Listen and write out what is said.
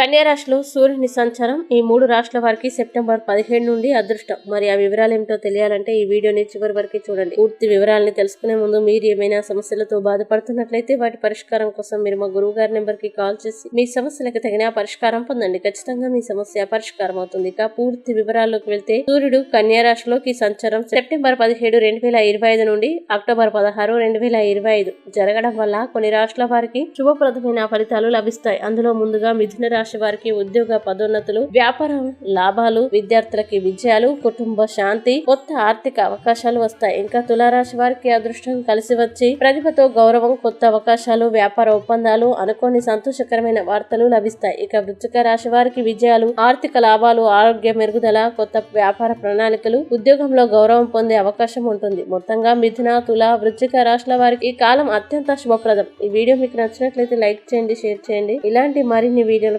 కన్యారాశిలో సూర్యుని సంచారం ఈ మూడు రాష్ట్రాల వారికి సెప్టెంబర్ పదిహేడు నుండి అదృష్టం. మరి ఆ వివరాలు ఏమిటో తెలియాలంటే ఈ వీడియోని చివరి వరకు చూడండి. పూర్తి వివరాలని తెలుసుకునే ముందు మీరు ఏమైనా సమస్యలతో బాధపడుతున్నట్లయితే వాటి పరిష్కారం కోసం మీరు మా గురువు గారి నెంబర్కి కాల్ చేసి మీ సమస్యలకు తగిన పరిష్కారం పొందండి. ఖచ్చితంగా మీ సమస్య పరిష్కారం అవుతుంది. ఇక పూర్తి వివరాల్లోకి వెళ్తే సూర్యుడు కన్యారాశిలోకి సంచారం సెప్టెంబర్ పదిహేడు రెండు వేల ఇరవై ఐదు నుండి అక్టోబర్ పదహారు రెండు వేల ఇరవై ఐదు జరగడం వల్ల కొన్ని రాష్ట్రాల వారికి శుభప్రదమైన ఫలితాలు లభిస్తాయి. అందులో ముందుగా మిథున రాశి వారికి ఉద్యోగ పదోన్నతులు వ్యాపారం లాభాలు విద్యార్థులకి విజయాలు కుటుంబ శాంతి కొత్త ఆర్థిక అవకాశాలు వస్తాయి. ఇంకా తులారాశి వారికి అదృష్టం కలిసి వచ్చి ప్రతిభతో గౌరవం కొత్త అవకాశాలు వ్యాపార ఒప్పందాలు అనుకోని సంతోషకరమైన వార్తలు లభిస్తాయి. ఇక వృశ్చిక రాశి వారికి విజయాలు ఆర్థిక లాభాలు ఆరోగ్య మెరుగుదల కొత్త వ్యాపార ప్రణాళికలు ఉద్యోగంలో గౌరవం పొందే అవకాశం ఉంటుంది. మొత్తంగా మిథున తుల వృశ్చిక రాశుల వారికి ఈ కాలం అత్యంత శుభప్రదం. ఈ వీడియో మీకు నచ్చినట్లయితే లైక్ చేయండి షేర్ చేయండి. ఇలాంటి మరిన్ని వీడియోల